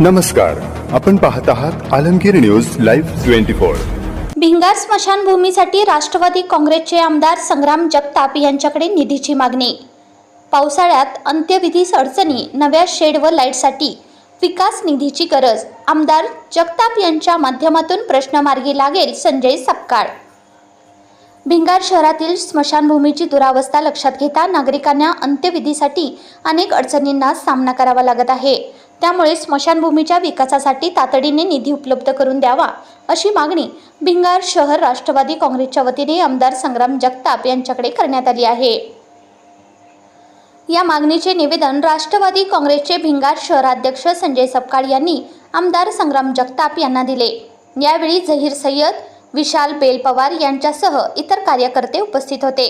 नमस्कार आपण पाहत आहात Alamgir news live twenty four. Bhingar स्मशानभूमीसाठी Rashtrawadi काँग्रेसचे आमदार संग्राम जगताप यांच्याकडे निधीची मागणी. पावसाळ्यात अंत्यविधीस अडचणी नव्या शेड व लाईटसाठी विकास निधीची गरज आमदार जगताप यांच्या माध्यमातून प्रश्न मार्गी लागेल संजय सपकाळ. भिंगार शहरातील स्मशानभूमीची दुरावस्था लक्षात घेता नागरिकांना अंत्यविधीसाठी अनेक अडचणींना सामना करावा लागत आहे. त्यामुळे स्मशानभूमीच्या विकासासाठी तातडीने निधी उपलब्ध करून द्यावा अशी मागणी भिंगार शहर राष्ट्रवादी काँग्रेसच्या वतीने आमदार संग्राम जगताप यांच्याकडे करण्यात आली आहे. या मागणीचे निवेदन राष्ट्रवादी काँग्रेसचे भिंगार शहराध्यक्ष संजय सपकाळ यांनी आमदार संग्राम जगताप यांना दिले. यावेळी झहीर सय्यद विशाल बेल पवार यांच्यासह इतर कार्यकर्ते उपस्थित होते.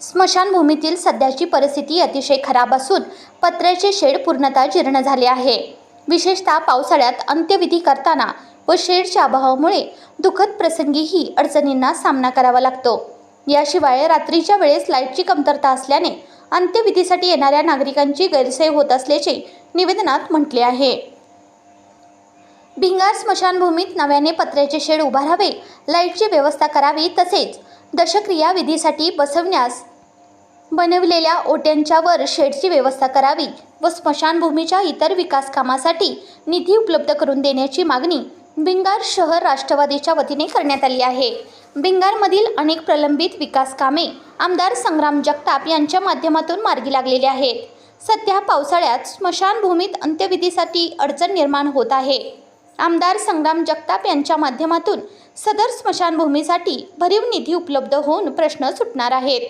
स्मशानभूमीतील सध्याची परिस्थिती अतिशय खराब असून पत्र्याचे शेड पूर्णतः जीर्ण झाले आहे. विशेषतः पावसाळ्यात अंत्यविधी करताना व शेडच्या अभावामुळे दुःखद प्रसंगीही अडचणींना सामना करावा लागतो. याशिवाय रात्रीच्या वेळेस लाईटची कमतरता असल्याने अंत्यविधीसाठी येणाऱ्या नागरिकांची गैरसोय होत असल्याचे निवेदनात म्हटले आहे. भिंगार स्मशानभूमीत नव्याने पत्र्याचे शेड उभारावे लाईटची व्यवस्था करावी तसेच दशक्रिया विधीसाठी बसवण्यास बनविलेल्या ओट्यांच्या वर शेडची व्यवस्था करावी व स्मशानभूमीच्या इतर विकास कामासाठी निधी उपलब्ध करून देण्याची मागणी भिंगार शहर राष्ट्रवादीच्या वतीने करण्यात आली आहे. भिंगारमधील अनेक प्रलंबित विकास कामे आमदार संग्राम जगताप यांच्या माध्यमातून मार्गी लागलेली आहेत. सध्या पावसाळ्यात स्मशानभूमीत अंत्यविधीसाठी अडचण निर्माण होत आहे. आमदार संग्राम जगताप यांच्या माध्यमातून सदर स्मशानभूमीसाठी भरीव निधी उपलब्ध होऊन प्रश्न सुटणार आहेत.